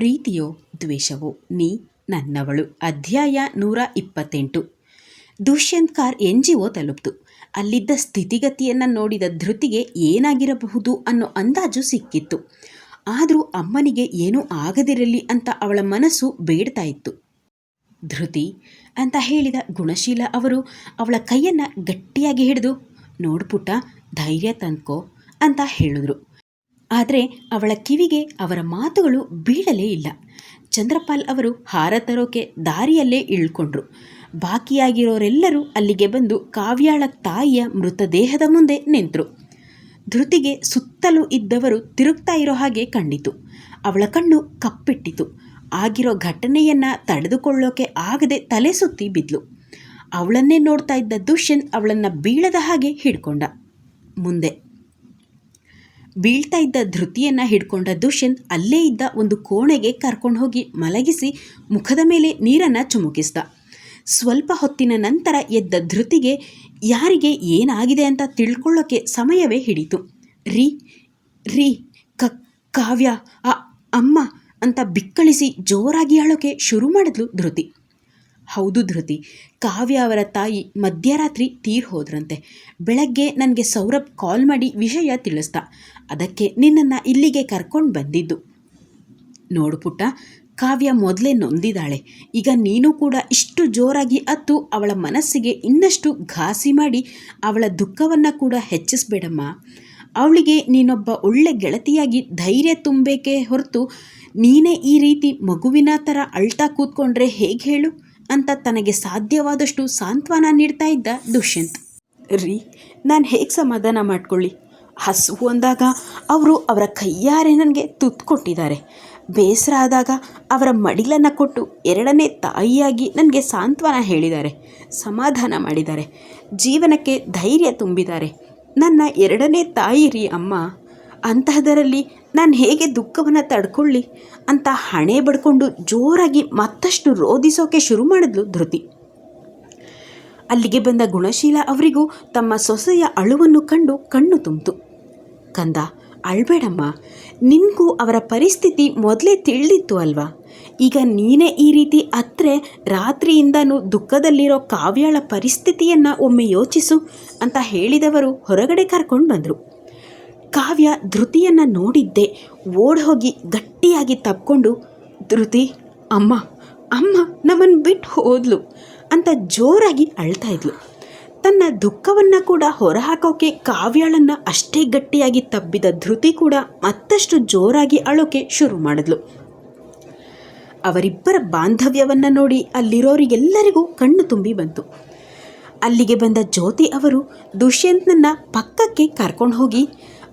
ಪ್ರೀತಿಯೋ ದ್ವೇಷವೋ ನೀ ನನ್ನವಳು. ಅಧ್ಯಾಯ ನೂರ ಇಪ್ಪತ್ತೆಂಟು. Dushyant car N G O ತಲುಪ್ತು. ಅಲ್ಲಿದ್ದ ಸ್ಥಿತಿಗತಿಯನ್ನು ನೋಡಿದ ಧೃತಿಗೆ ಏನಾಗಿರಬಹುದು ಅನ್ನೋ ಅಂದಾಜು ಸಿಕ್ಕಿತ್ತು. ಆದರೂ ಅಮ್ಮನಿಗೆ ಏನೂ ಆಗದಿರಲಿ ಅಂತ ಅವಳ ಮನಸ್ಸು ಬೇಡ್ತಾ ಇತ್ತು. ಧೃತಿ, ಅಂತ ಹೇಳಿದ ಗುಣಶೀಲ ಅವರು ಅವಳ ಕೈಯನ್ನು ಗಟ್ಟಿಯಾಗಿ ಹಿಡಿದು, ನೋಡ್ಪುಟ್ಟ, ಧೈರ್ಯ ತಂದ್ಕೋ, ಅಂತ ಹೇಳಿದ್ರು. ಆದರೆ ಅವಳ ಕಿವಿಗೆ ಅವರ ಮಾತುಗಳು ಬೀಳಲೇ ಇಲ್ಲ. ಚಂದ್ರಪಾಲ್ ಅವರು ಹಾರ ತರೋಕೆ ದಾರಿಯಲ್ಲೇ ಇಳ್ಕೊಂಡ್ರು. ಬಾಕಿಯಾಗಿರೋರೆಲ್ಲರೂ ಅಲ್ಲಿಗೆ ಬಂದು ಕಾವ್ಯಾಳ ತಾಯಿಯ ಮೃತದೇಹದ ಮುಂದೆ ನಿಂತರು. ಧೃತಿಗೆ ಸುತ್ತಲೂ ಇದ್ದವರು ತಿರುಗ್ತಾ ಇರೋ ಹಾಗೆ ಕಂಡಿತು. ಅವಳ ಕಣ್ಣು ಕಪ್ಪಿಟ್ಟಿತು. ಆಗಿರೋ ಘಟನೆಯನ್ನು ತಡೆದುಕೊಳ್ಳೋಕೆ ಆಗದೆ ತಲೆ ಸುತ್ತಿ ಬಿದ್ಲು. ಅವಳನ್ನೇ ನೋಡ್ತಾ ಇದ್ದ ದುಷ್ಯಂತ್ ಅವಳನ್ನು ಬೀಳದ ಹಾಗೆ ಹಿಡ್ಕೊಂಡ. ಮುಂದೆ ಬೀಳ್ತಾ ಇದ್ದ ಧೃತಿಯನ್ನು ಹಿಡ್ಕೊಂಡ ದುಷ್ಯಂತ್ ಅಲ್ಲೇ ಇದ್ದ ಒಂದು ಕೋಣೆಗೆ ಕರ್ಕೊಂಡು ಹೋಗಿ ಮಲಗಿಸಿ ಮುಖದ ಮೇಲೆ ನೀರನ್ನು ಚುಮುಕಿಸ್ದ. ಸ್ವಲ್ಪ ಹೊತ್ತಿನ ನಂತರ ಎದ್ದ ಧೃತಿಗೆ, ಯಾರಿಗೆ ಏನಾಗಿದೆ ಅಂತ ತಿಳ್ಕೊಳ್ಳೋಕ್ಕೆ ಸಮಯವೇ ಹಿಡಿತು. ರೀ ರೀ, ಕ, ಕಾವ್ಯ ಅಮ್ಮ ಅಂತ ಬಿಕ್ಕಳಿಸಿ ಜೋರಾಗಿ ಅಳೋಕೆ ಶುರು ಮಾಡಿದ್ಲು ಧೃತಿ. ಹೌದು ಧೃತಿ. ಕಾವ್ಯ ಅವರ ತಾಯಿ ಮಧ್ಯರಾತ್ರಿ ತೀರ್ ಹೋದ್ರಂತೆ. ಬೆಳಗ್ಗೆ ನನಗೆ ಸೌರಭ್ ಕಾಲ್ ಮಾಡಿ ವಿಷಯ ತಿಳಿಸ್ದ. ಅದಕ್ಕೆ ನಿನ್ನನ್ನು ಇಲ್ಲಿಗೆ ಕರ್ಕೊಂಡು ಬಂದಿದ್ದು. ನೋಡು ಪುಟ್ಟ, ಕಾವ್ಯ ಮೊದಲೇ ನೊಂದಿದ್ದಾಳೆ ಈಗ ನೀನು ಕೂಡ ಇಷ್ಟು ಜೋರಾಗಿ ಅತ್ತು ಅವಳ ಮನಸ್ಸಿಗೆ ಇನ್ನಷ್ಟು ಘಾಸಿ ಮಾಡಿ ಅವಳ ದುಃಖವನ್ನು ಕೂಡ ಹೆಚ್ಚಿಸ್ಬೇಡಮ್ಮ. ಅವಳಿಗೆ ನೀನೊಬ್ಬ ಒಳ್ಳೆ ಗೆಳತಿಯಾಗಿ ಧೈರ್ಯ ತುಂಬಬೇಕೇ ಹೊರತು ನೀನೇ ಈ ರೀತಿ ಮಗುವಿನ ಥರ ಅಳ್ತಾ ಕೂತ್ಕೊಂಡ್ರೆ ಹೇಗೆ ಹೇಳು? ಅಂತ ತನಗೆ ಸಾಧ್ಯವಾದಷ್ಟು ಸಾಂತ್ವನ ನೀಡ್ತಾ ಇದ್ದ ದುಷ್ಯಂತ್. ರೀ, ನಾನು ಹೇಗೆ ಸಮಾಧಾನ ಮಾಡ್ಕೊಳ್ಳಿ? ಹಸು ಅಂದಾಗ ಅವರು ಅವರ ಕೈಯಾರೆ ನನಗೆ ತುತ್ತು ಕೊಟ್ಟಿದ್ದಾರೆ. ಬೇಸರ ಆದಾಗ ಅವರ ಮಡಿಲನ್ನು ಕೊಟ್ಟು ಎರಡನೇ ತಾಯಿಯಾಗಿ ನನಗೆ ಸಾಂತ್ವನ ಹೇಳಿದ್ದಾರೆ, ಸಮಾಧಾನ ಮಾಡಿದ್ದಾರೆ, ಜೀವನಕ್ಕೆ ಧೈರ್ಯ ತುಂಬಿದ್ದಾರೆ. ನನ್ನ ಎರಡನೇ ತಾಯಿ ರೀ ಅಮ್ಮ ಅಂತಹದರಲ್ಲಿ ನಾನು ಹೇಗೆ ದುಃಖವನ್ನು ತಡ್ಕೊಳ್ಳಿ ಅಂತ ಹಣೆ ಬಡ್ಕೊಂಡು ಜೋರಾಗಿ ಮತ್ತಷ್ಟು ರೋಧಿಸೋಕೆ ಶುರು ಮಾಡಿದ್ಲು ಧೃತಿ. ಅಲ್ಲಿಗೆ ಬಂದ ಗುಣಶೀಲ ಅವರಿಗೂ ತಮ್ಮ ಸೊಸೆಯ ಅಳುವನ್ನು ಕಂಡು ಕಣ್ಣು ತುಂಬಿತು. ಕಂದ, ಅಳ್ಬೇಡಮ್ಮ, ನಿನಗೂ ಅವರ ಪರಿಸ್ಥಿತಿ ಮೊದಲೇ ತಿಳಿದಿತ್ತು ಅಲ್ವಾ? ಈಗ ನೀನೇ ಈ ರೀತಿ ಅತ್ರೆ ರಾತ್ರಿಯಿಂದನೂ ದುಃಖದಲ್ಲಿರೋ ಕಾವ್ಯಾಳ ಪರಿಸ್ಥಿತಿಯನ್ನು ಒಮ್ಮೆ ಯೋಚಿಸು ಅಂತ ಹೇಳಿದವರು ಹೊರಗಡೆ ಕರ್ಕೊಂಡು ಬಂದರು. ಕಾವ್ಯ ಧೃತಿಯನ್ನು ನೋಡಿದ್ದೆ. ಓಡಿ ಹೋಗಿ ಗಟ್ಟಿಯಾಗಿ ತಪ್ಕೊಂಡು, ಧೃತಿ, ಅಮ್ಮ ಅಮ್ಮ ನಮ್ಮನ್ನು ಬಿಟ್ಟು ಹೋದ್ಲು ಅಂತ ಜೋರಾಗಿ ಅಳ್ತಾ ಇದ್ಲು. ತನ್ನ ದುಃಖವನ್ನು ಕೂಡ ಹೊರಹಾಕೋಕೆ ಕಾವ್ಯಾಳನ್ನು ಅಷ್ಟೇ ಗಟ್ಟಿಯಾಗಿ ತಬ್ಬಿದ ಧೃತಿ ಕೂಡ ಮತ್ತಷ್ಟು ಜೋರಾಗಿ ಅಳೋಕೆ ಶುರು ಮಾಡಿದ್ಲು. ಅವರಿಬ್ಬರ ಬಾಂಧವ್ಯವನ್ನು ನೋಡಿ ಅಲ್ಲಿರೋರಿಗೆಲ್ಲರಿಗೂ ಕಣ್ಣು ತುಂಬಿ ಬಂತು. ಅಲ್ಲಿಗೆ ಬಂದ ಜ್ಯೋತಿ ಅವರು ದುಷ್ಯಂತ್ನನ್ನು ಪಕ್ಕಕ್ಕೆ ಕರ್ಕೊಂಡು ಹೋಗಿ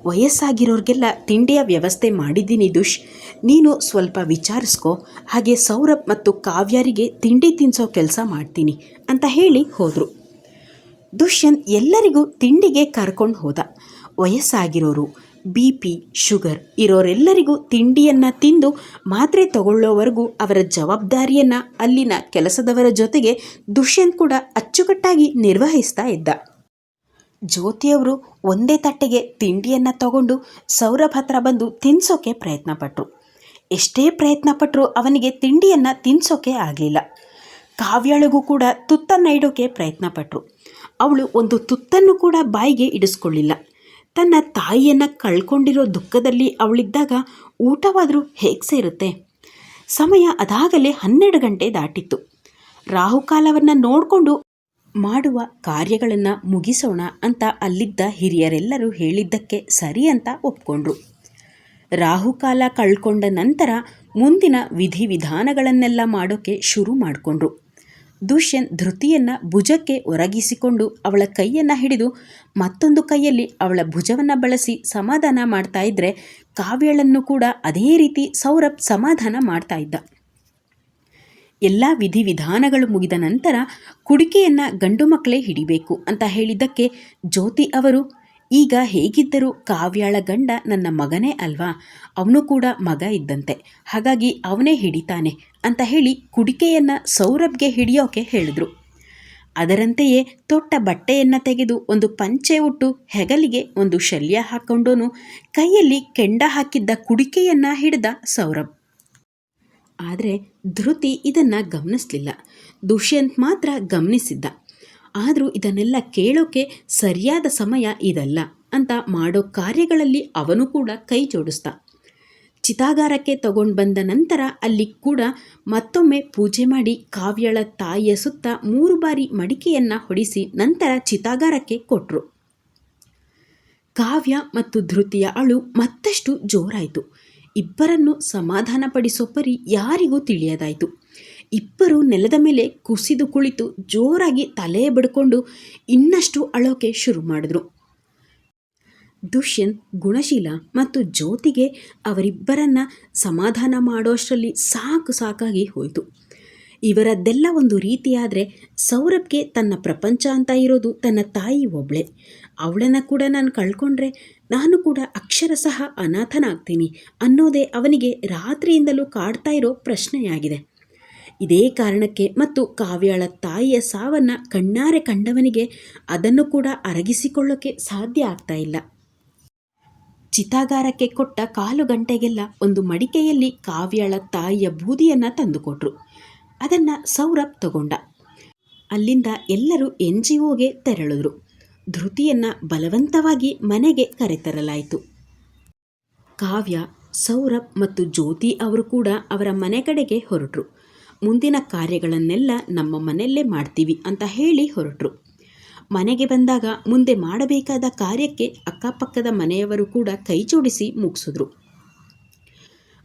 ವಯಸ್ಸಾಗಿರೋರಿಗೆಲ್ಲ ತಿಂಡಿಯ ವ್ಯವಸ್ಥೆ ಮಾಡಿದ್ದೀನಿ ದುಷ್. ನೀನು ಸ್ವಲ್ಪ ವಿಚಾರಿಸ್ಕೋ. ಹಾಗೆ ಸೌರಭ್ ಮತ್ತು ಕಾವ್ಯರಿಗೆ ತಿಂಡಿ ತಿನ್ಸೋ ಕೆಲಸ ಮಾಡ್ತೀನಿ ಅಂತ ಹೇಳಿ ಹೋದರು. ದುಷ್ಯಂತ್ ಎಲ್ಲರಿಗೂ ತಿಂಡಿಗೆ ಕರ್ಕೊಂಡು ಹೋದ. ವಯಸ್ಸಾಗಿರೋರು, ಬಿ ಪಿ, ಶುಗರ್ ಇರೋರೆಲ್ಲರಿಗೂ ತಿಂಡಿಯನ್ನು ತಿಂದು ಮಾತ್ರೆ ತಗೊಳ್ಳೋವರೆಗೂ ಅವರ ಜವಾಬ್ದಾರಿಯನ್ನು ಅಲ್ಲಿನ ಕೆಲಸದವರ ಜೊತೆಗೆ ದುಷ್ಯಂತ್ ಕೂಡ ಅಚ್ಚುಕಟ್ಟಾಗಿ ನಿರ್ವಹಿಸ್ತಾ ಇದ್ದ. ಜ್ಯೋತಿಯವರು ಒಂದೇ ತಟ್ಟೆಗೆ ತಿಂಡಿಯನ್ನು ತಗೊಂಡು ಸೌರಭ್ ಹತ್ರ ಬಂದು ತಿನ್ಸೋಕೆ ಪ್ರಯತ್ನಪಟ್ಟರು ಎಷ್ಟೇ ಪ್ರಯತ್ನ ಪಟ್ಟರೂ ಅವನಿಗೆ ತಿಂಡಿಯನ್ನು ತಿನ್ಸೋಕೆ ಆಗಲಿಲ್ಲ. ಕಾವ್ಯಾಳಿಗೂ ಕೂಡ ತುತ್ತನ್ನು ಇಡೋಕೆ ಪ್ರಯತ್ನಪಟ್ಟರು ಅವಳು ಒಂದು ತುತ್ತನ್ನು ಕೂಡ ಬಾಯಿಗೆ ಇಡಿಸ್ಕೊಳ್ಳಿಲ್ಲ. ತನ್ನ ತಾಯಿಯನ್ನು ಕಳ್ಕೊಂಡಿರೋ ದುಃಖದಲ್ಲಿ ಅವಳಿದ್ದಾಗ ಊಟವಾದರೂ ಹೇಗೆ ಸೇರುತ್ತೆ? ಸಮಯ ಅದಾಗಲೇ ಹನ್ನೆರಡು ಗಂಟೆ ದಾಟಿತ್ತು. ರಾಹುಕಾಲವನ್ನು ನೋಡಿಕೊಂಡು ಮಾಡುವ ಕಾರ್ಯಗಳನ್ನು ಮುಗಿಸೋಣ ಅಂತ ಅಲ್ಲಿದ್ದ ಹಿರಿಯರೆಲ್ಲರೂ ಹೇಳಿದ್ದಕ್ಕೆ ಸರಿ ಅಂತ ಒಪ್ಕೊಂಡ್ರು. ರಾಹುಕಾಲ ಕಳ್ಕೊಂಡ ನಂತರ ಮುಂದಿನ ವಿಧಿವಿಧಾನಗಳನ್ನೆಲ್ಲ ಮಾಡೋಕ್ಕೆ ಶುರು ಮಾಡಿಕೊಂಡ್ರು. ದುಷ್ಯನ್ ಧೃತಿಯನ್ನು ಭುಜಕ್ಕೆ ಒರಗಿಸಿಕೊಂಡು ಅವಳ ಕೈಯನ್ನು ಹಿಡಿದು ಮತ್ತೊಂದು ಕೈಯಲ್ಲಿ ಅವಳ ಭುಜವನ್ನು ಬಳಸಿ ಸಮಾಧಾನ ಮಾಡ್ತಾ ಇದ್ದರೆ ಕಾವ್ಯಳನ್ನು ಕೂಡ ಅದೇ ರೀತಿ ಸೌರಭ್ ಸಮಾಧಾನ ಮಾಡ್ತಾ ಇದ್ದ. ಎಲ್ಲ ವಿಧಿವಿಧಾನಗಳು ಮುಗಿದ ನಂತರ ಕುಡಿಕೆಯನ್ನು ಗಂಡು ಮಕ್ಕಳೇ ಹಿಡಿಬೇಕು ಅಂತ ಹೇಳಿದ್ದಕ್ಕೆ ಜ್ಯೋತಿ ಅವರು, ಈಗ ಹೇಗಿದ್ದರೂ ಕಾವ್ಯಾಳ ಗಂಡ ನನ್ನ ಮಗನೇ ಅಲ್ವಾ? ಅವನು ಕೂಡ ಮಗ ಇದ್ದಂತೆ. ಹಾಗಾಗಿ ಅವನೇ ಹಿಡಿತಾನೆ ಅಂತ ಹೇಳಿ ಕುಡಿಕೆಯನ್ನು ಸೌರಭ್ಗೆ ಹಿಡಿಯೋಕೆ ಹೇಳಿದ್ರು. ಅದರಂತೆಯೇ ತೊಟ್ಟ ಬಟ್ಟೆಯನ್ನು ತೆಗೆದು ಒಂದು ಪಂಚೆ ಉಟ್ಟು ಹೆಗಲಿಗೆ ಒಂದು ಶಲ್ಯ ಹಾಕ್ಕೊಂಡೋನು ಕೈಯಲ್ಲಿ ಕೆಂಡ ಹಾಕಿದ್ದ ಕುಡಿಕೆಯನ್ನು ಹಿಡಿದ ಸೌರಭ್. ಆದರೆ ಧೃತಿ ಇದನ್ನು ಗಮನಿಸಲಿಲ್ಲ. ದುಷ್ಯಂತ್ ಮಾತ್ರ ಗಮನಿಸಿದ್ದ. ಆದರೂ ಇದನ್ನೆಲ್ಲ ಕೇಳೋಕೆ ಸರಿಯಾದ ಸಮಯ ಇದಲ್ಲ ಅಂತ ಮಾಡೋ ಕಾರ್ಯಗಳಲ್ಲಿ ಅವನು ಕೂಡ ಕೈ ಜೋಡಿಸ್ದ. ಚಿತಾಗಾರಕ್ಕೆ ತಗೊಂಡು ಬಂದ ನಂತರ ಅಲ್ಲಿ ಕೂಡ ಮತ್ತೊಮ್ಮೆ ಪೂಜೆ ಮಾಡಿ ಕಾವ್ಯಳ ತಾಯಿಯ ಸುತ್ತ ಮೂರು ಬಾರಿ ಮಡಿಕೆಯನ್ನು ಹೊಡಿಸಿ ನಂತರ ಚಿತಾಗಾರಕ್ಕೆ ಕೊಟ್ಟರು ಕಾವ್ಯ ಮತ್ತು ಧೃತಿಯ ಅಳು ಮತ್ತಷ್ಟು ಜೋರಾಯಿತು. ಇಬ್ಬರನ್ನು ಸಮಾಧಾನಪಡಿಸೋ ಪರಿ ಯಾರಿಗೂ ತಿಳಿಯದಾಯಿತು. ಇಬ್ಬರು ನೆಲದ ಮೇಲೆ ಕುಸಿದು ಕುಳಿತು ಜೋರಾಗಿ ತಲೆ ಬಡ್ಕೊಂಡು ಇನ್ನಷ್ಟು ಅಳೋಕೆ ಶುರು ಮಾಡಿದ್ರು. ದುಷ್ಯಂತ್, ಗುಣಶೀಲ ಮತ್ತು ಜ್ಯೋತಿಗೆ ಅವರಿಬ್ಬರನ್ನ ಸಮಾಧಾನ ಮಾಡೋಷ್ಟರಲ್ಲಿ ಸಾಕು ಸಾಕಾಗಿ ಹೋಯಿತು. ಇವರದ್ದೆಲ್ಲ ಒಂದು ರೀತಿಯಾದರೆ ಸೌರಭ್ಗೆ ತನ್ನ ಪ್ರಪಂಚ ಅಂತ ಇರೋದು ತನ್ನ ತಾಯಿ ಒಬ್ಳೆ. ಅವಳನ್ನು ಕೂಡ ನಾನು ಕಳ್ಕೊಂಡ್ರೆ ನಾನು ಕೂಡ ಅಕ್ಷರ ಸಹ ಅನಾಥನಾಗ್ತೀನಿ ಅನ್ನೋದೇ ಅವನಿಗೆ ರಾತ್ರಿಯಿಂದಲೂ ಕಾಡ್ತಾ ಇರೋ ಪ್ರಶ್ನೆಯಾಗಿದೆ. ಇದೇ ಕಾರಣಕ್ಕೆ ಮತ್ತು ಕಾವ್ಯಾಳ ತಾಯಿಯ ಸಾವನ್ನು ಕಣ್ಣಾರೆ ಕಂಡವನಿಗೆ ಅದನ್ನು ಕೂಡ ಅರಗಿಸಿಕೊಳ್ಳೋಕೆ ಸಾಧ್ಯ ಆಗ್ತಾ ಇಲ್ಲ. ಚಿತಾಗಾರಕ್ಕೆ ಕೊಟ್ಟ ಕಾಲು ಗಂಟೆಗೆಲ್ಲ ಒಂದು ಮಡಿಕೆಯಲ್ಲಿ ಕಾವ್ಯಾಳ ತಾಯಿಯ ಬೂದಿಯನ್ನು ತಂದುಕೊಟ್ರು. ಅದನ್ನು ಸೌರಭ್ ತಗೊಂಡ. ಅಲ್ಲಿಂದ ಎಲ್ಲರೂ ಎನ್ ಜಿ ಒಗೆ ತೆರಳಿದ್ರು. ಧೃತಿಯನ್ನು ಬಲವಂತವಾಗಿ ಮನೆಗೆ ಕರೆತರಲಾಯಿತು. ಕಾವ್ಯ, ಸೌರಭ್ ಮತ್ತು ಜ್ಯೋತಿ ಅವರು ಕೂಡ ಅವರ ಮನೆ ಕಡೆಗೆ ಹೊರಟರು. ಮುಂದಿನ ಕಾರ್ಯಗಳನ್ನೆಲ್ಲ ನಮ್ಮ ಮನೆಯಲ್ಲೇ ಮಾಡ್ತೀವಿ ಅಂತ ಹೇಳಿ ಹೊರಟರು. ಮನೆಗೆ ಬಂದಾಗ ಮುಂದೆ ಮಾಡಬೇಕಾದ ಕಾರ್ಯಕ್ಕೆ ಅಕ್ಕಪಕ್ಕದ ಮನೆಯವರು ಕೂಡ ಕೈ ಜೋಡಿಸಿ ಮುಗಿಸಿದ್ರು.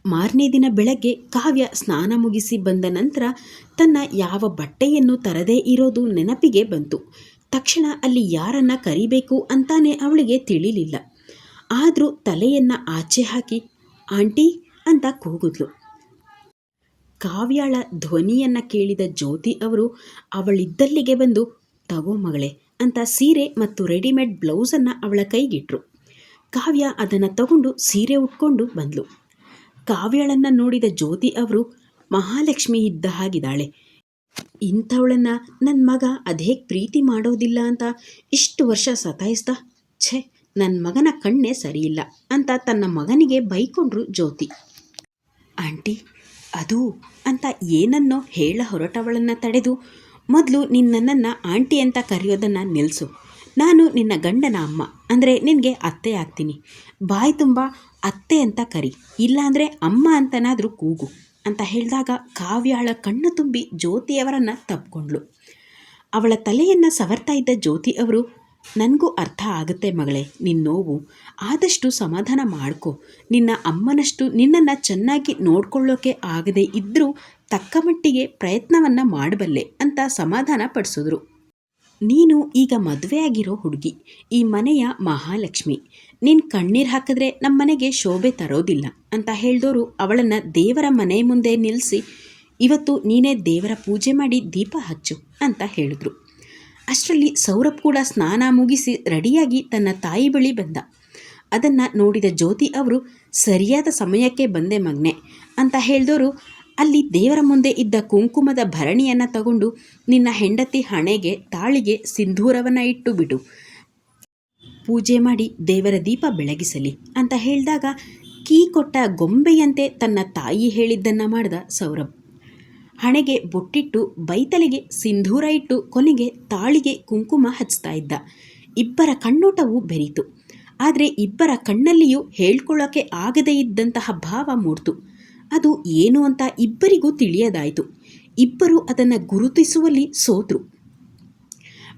ಮಾರನೇ ದಿನ ಬೆಳಗ್ಗೆ ಕಾವ್ಯ ಸ್ನಾನ ಮುಗಿಸಿ ಬಂದ ನಂತರ ತನ್ನ ಯಾವ ಬಟ್ಟೆಯನ್ನು ತರದೇ ಇರೋದು ನೆನಪಿಗೆ ಬಂತು. ತಕ್ಷಣ ಅಲ್ಲಿ ಯಾರನ್ನ ಕರಿಬೇಕು ಅಂತಾನೆ ಅವಳಿಗೆ ತಿಳಿಲಿಲ್ಲ. ಆದರೂ ತಲೆಯನ್ನು ಆಚೆ ಹಾಕಿ, ಆಂಟಿ ಅಂತ ಕೂಗಿದ್ಲು. ಕಾವ್ಯಾಳ ಧ್ವನಿಯನ್ನು ಕೇಳಿದ ಜ್ಯೋತಿ ಅವರು, ಅವಳಿದ್ದಲ್ಲಿಗೆ ಬಂದು ತಗೋ ಮಗಳೆ ಅಂತ ಸೀರೆ ಮತ್ತು ರೆಡಿಮೇಡ್ ಬ್ಲೌಸನ್ನು ಅವಳ ಕೈಗಿಟ್ರು. ಕಾವ್ಯ ಅದನ್ನು ತಗೊಂಡು ಸೀರೆ ಉಟ್ಕೊಂಡು ಬಂದ್ಲು. ಕಾವ್ಯಳನ್ನು ನೋಡಿದ ಜ್ಯೋತಿ ಅವರು ಮಹಾಲಕ್ಷ್ಮಿ ಇದ್ದ ಹಾಗಿದ್ದಾಳೆ. ಇಂಥವಳನ್ನು ನನ್ನ ಮಗ ಅದೇ ಪ್ರೀತಿ ಮಾಡೋದಿಲ್ಲ ಅಂತ ಇಷ್ಟು ವರ್ಷ ಸತಾಯಿಸ್ದ. ಛೆ ನನ್ನ ಮಗನ ಕಣ್ಣೇ ಸರಿಯಿಲ್ಲ ಅಂತ ತನ್ನ ಮಗನಿಗೆ ಬೈಕೊಂಡ್ರು ಜ್ಯೋತಿ. ಆಂಟಿ, ಅದು ಅಂತ ಏನನ್ನೋ ಹೇಳ ಹೊರಟವಳನ್ನು ತಡೆದು ಮೊದಲು ನಿನ್ನನ್ನು ಆಂಟಿ ಅಂತ ಕರೆಯೋದನ್ನು ನಿಲ್ಲಿಸು ನಾನು ನಿನ್ನ ಗಂಡನ ಅಮ್ಮ. ಅಂದರೆ ನಿನಗೆ ಅತ್ತೆ ಆಗ್ತೀನಿ. ಬಾಯಿ ತುಂಬ ಅತ್ತೆ ಅಂತ ಕರಿ. ಇಲ್ಲಾಂದರೆ ಅಮ್ಮ ಅಂತನಾದರೂ ಕೂಗು ಅಂತ ಹೇಳಿದಾಗ ಕಾವ್ಯಾಳ ಕಣ್ಣು ತುಂಬಿ ಜ್ಯೋತಿಯವರನ್ನು ತಪ್ಕೊಂಡ್ಳು. ಅವಳ ತಲೆಯನ್ನು ಸವರ್ತಾ ಇದ್ದ ಜ್ಯೋತಿ ಅವರು, ನನಗೂ ಅರ್ಥ ಆಗುತ್ತೆ ಮಗಳೇ ನಿನ್ನ ನೋವು. ಆದಷ್ಟು ಸಮಾಧಾನ ಮಾಡ್ಕೊ. ನಿನ್ನ ಅಮ್ಮನಷ್ಟು ನಿನ್ನನ್ನು ಚೆನ್ನಾಗಿ ನೋಡ್ಕೊಳ್ಳೋಕೆ ಆಗದೆ ಇದ್ದರೂ ತಕ್ಕ ಮಟ್ಟಿಗೆ ಪ್ರಯತ್ನವನ್ನು ಮಾಡಬಲ್ಲೆ ಅಂತ ಸಮಾಧಾನ ಪಡಿಸಿದ್ರು. ನೀನು ಈಗ ಮದುವೆಯಾಗಿರೋ ಹುಡುಗಿ, ಈ ಮನೆಯ ಮಹಾಲಕ್ಷ್ಮಿ. ನೀನು ಕಣ್ಣೀರು ಹಾಕಿದ್ರೆ ನಮ್ಮ ಮನೆಗೆ ಶೋಭೆ ತರೋದಿಲ್ಲ ಅಂತ ಹೇಳಿದವರು ಅವಳನ್ನು ದೇವರ ಮನೆ ಮುಂದೆ ನಿಲ್ಲಿಸಿ ಇವತ್ತು ನೀನೇ ದೇವರ ಪೂಜೆ ಮಾಡಿ ದೀಪ ಹಚ್ಚು ಅಂತ ಹೇಳಿದ್ರು. ಅಷ್ಟರಲ್ಲಿ ಸೌರಭ್ ಕೂಡ ಸ್ನಾನ ಮುಗಿಸಿ ರೆಡಿಯಾಗಿ ತನ್ನ ತಾಯಿ ಬಳಿ ಬಂದ. ಅದನ್ನು ನೋಡಿದ ಜ್ಯೋತಿ ಅವರು, ಸರಿಯಾದ ಸಮಯಕ್ಕೆ ಬಂದೆ ಮಗ್ನೆ ಅಂತ ಹೇಳಿದವರು ಅಲ್ಲಿ ದೇವರ ಮುಂದೆ ಇದ್ದ ಕುಂಕುಮದ ಭರಣಿಯನ್ನು ತಗೊಂಡು ನಿನ್ನ ಹೆಂಡತಿ ಹಣೆಗೆ, ತಾಳಿಗೆ ಸಿಂಧೂರವನ್ನು ಇಟ್ಟು ಬಿಡು. ಪೂಜೆ ಮಾಡಿ ದೇವರ ದೀಪ ಬೆಳಗಿಸಲಿ ಅಂತ ಹೇಳಿದಾಗ ಕೀ ಕೊಟ್ಟ ಗೊಂಬೆಯಂತೆ ತನ್ನ ತಾಯಿ ಹೇಳಿದ್ದನ್ನು ಮಾಡಿದ ಸೌರಭ್. ಹಣೆಗೆ ಬೊಟ್ಟಿಟ್ಟು ಬೈತಲೆಗೆ ಸಿಂಧೂರ ಇಟ್ಟು ಕೊನೆಗೆ ತಾಳಿಗೆ ಕುಂಕುಮ ಹಚ್ತಾ ಇದ್ದ. ಇಬ್ಬರ ಕಣ್ಣೋಟವು ಬೆರೀತು. ಆದರೆ ಇಬ್ಬರ ಕಣ್ಣಲ್ಲಿಯೂ ಹೇಳ್ಕೊಳ್ಳೋಕೆ ಆಗದೇ ಇದ್ದಂತಹ ಭಾವ ಮೂಡ್ತು. ಅದು ಏನು ಅಂತ ಇಬ್ಬರಿಗೂ ತಿಳಿಯದಾಯಿತು. ಇಬ್ಬರು ಅದನ್ನು ಗುರುತಿಸುವಲ್ಲಿ ಸೋತರು.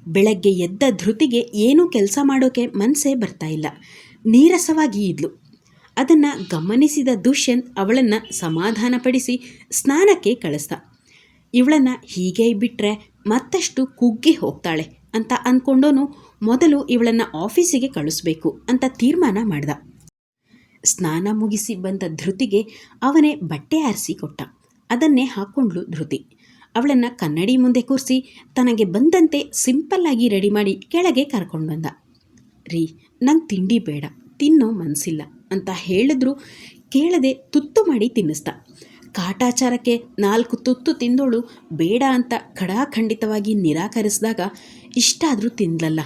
ಬೆಳಗ್ಗೆ ಎದ್ದ ಧೃತಿಗೆ ಏನೂ ಕೆಲಸ ಮಾಡೋಕೆ ಮನಸ್ಸೇ ಬರ್ತಾ ಇಲ್ಲ. ನೀರಸವಾಗಿ ಇದ್ಲು. ಅದನ್ನು ಗಮನಿಸಿದ ದುಷ್ಯಂತ್ ಅವಳನ್ನು ಸಮಾಧಾನಪಡಿಸಿ ಸ್ನಾನಕ್ಕೆ ಕಳಿಸ್ದ. ಇವಳನ್ನು ಹೀಗೆ ಬಿಟ್ಟರೆ ಮತ್ತಷ್ಟು ಕುಗ್ಗಿ ಹೋಗ್ತಾಳೆ ಅಂತ ಅಂದ್ಕೊಂಡೋನು ಮೊದಲು ಇವಳನ್ನು ಆಫೀಸಿಗೆ ಕಳಿಸ್ಬೇಕು ಅಂತ ತೀರ್ಮಾನ ಮಾಡ್ದ. ಸ್ನಾನ ಮುಗಿಸಿ ಬಂದ ಧೃತಿಗೆ ಅವನೇ ಬಟ್ಟೆ ಆರಿಸಿ ಕೊಟ್ಟ. ಅದನ್ನೇ ಹಾಕ್ಕೊಂಡ್ಳು ಧೃತಿ. ಅವಳನ್ನು ಕನ್ನಡಿ ಮುಂದೆ ಕೂರಿಸಿ ತನಗೆ ಬಂದಂತೆ ಸಿಂಪಲ್ಲಾಗಿ ರೆಡಿ ಮಾಡಿ ಕೆಳಗೆ ಕರ್ಕೊಂಡು ಬಂದ. ರೀ, ನಂಗೆ ತಿಂಡಿ ಬೇಡ, ತಿನ್ನೋ ಮನಸ್ಸಿಲ್ಲ ಅಂತ ಹೇಳಿದ್ರು ಕೇಳದೆ ತುತ್ತು ಮಾಡಿ ತಿನ್ನಿಸ್ದ. ಕಾಟಾಚಾರಕ್ಕೆ ನಾಲ್ಕು ತುತ್ತು ತಿಂದೋಳು ಬೇಡ ಅಂತ ಖಡಾಖಂಡಿತವಾಗಿ ನಿರಾಕರಿಸಿದಾಗ ಇಷ್ಟಾದರೂ ತಿಂದಲಲ್ಲ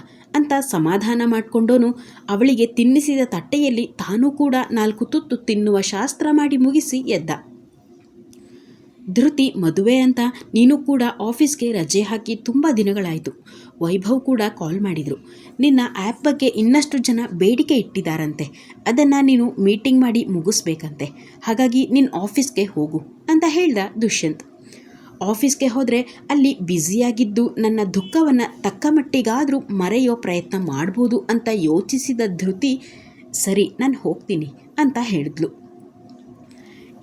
ಅಂತ ಸಮಾಧಾನ ಮಾಡಿಕೊಂಡೋನು ಅವಳಿಗೆ ತಿನ್ನಿಸಿದ ತಟ್ಟೆಯಲ್ಲಿ ತಾನೂ ಕೂಡ ನಾಲ್ಕು ತುತ್ತು ತಿನ್ನುವ ಶಾಸ್ತ್ರ ಮಾಡಿ ಮುಗಿಸಿ ಎದ್ದ. ಧೃತಿ, ಮದುವೆ ಅಂತ ನೀನು ಕೂಡ ಆಫೀಸ್ಗೆ ರಜೆ ಹಾಕಿ ತುಂಬ ದಿನಗಳಾಯಿತು. ವೈಭವ್ ಕೂಡ ಕಾಲ್ ಮಾಡಿದರು. ನಿನ್ನ ಆ್ಯಪ್ ಬಗ್ಗೆ ಇನ್ನಷ್ಟು ಜನ ಬೇಡಿಕೆ ಇಟ್ಟಿದ್ದಾರಂತೆ ಅದನ್ನು ನೀನು ಮೀಟಿಂಗ್ ಮಾಡಿ ಮುಗಿಸ್ಬೇಕಂತೆ. ಹಾಗಾಗಿ ನಿನ್ನ ಆಫೀಸ್ಗೆ ಹೋಗು ಅಂತ ಹೇಳ್ದ ದುಷ್ಯಂತ್. ಆಫೀಸ್ಗೆ ಹೋದರೆ ಅಲ್ಲಿ ಬ್ಯುಸಿಯಾಗಿದ್ದು ನನ್ನ ದುಃಖವನ್ನು ತಕ್ಕ ಮಟ್ಟಿಗಾದರೂ ಮರೆಯೋ ಪ್ರಯತ್ನ ಮಾಡ್ಬೋದು ಅಂತ ಯೋಚಿಸಿದ ಧೃತಿ, ಸರಿ, ನಾನು ಹೋಗ್ತೀನಿ ಅಂತ ಹೇಳಿದ್ಲು.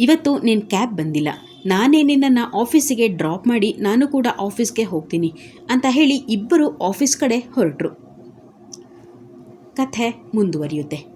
ಇವತ್ತು ನಿನ್ನ ಕ್ಯಾಬ್ ಬಂದಿಲ್ಲ. ನಾನೇ ನಿನ್ನನ್ನು ಆಫೀಸಿಗೆ ಡ್ರಾಪ್ ಮಾಡಿ ನಾನು ಕೂಡ ಆಫೀಸ್ಗೆ ಹೋಗ್ತೀನಿ ಅಂತ ಹೇಳಿ ಇಬ್ಬರು ಆಫೀಸ್ ಕಡೆ ಹೊರಟರು. ಕಥೆ ಮುಂದುವರಿಯುತ್ತೆ.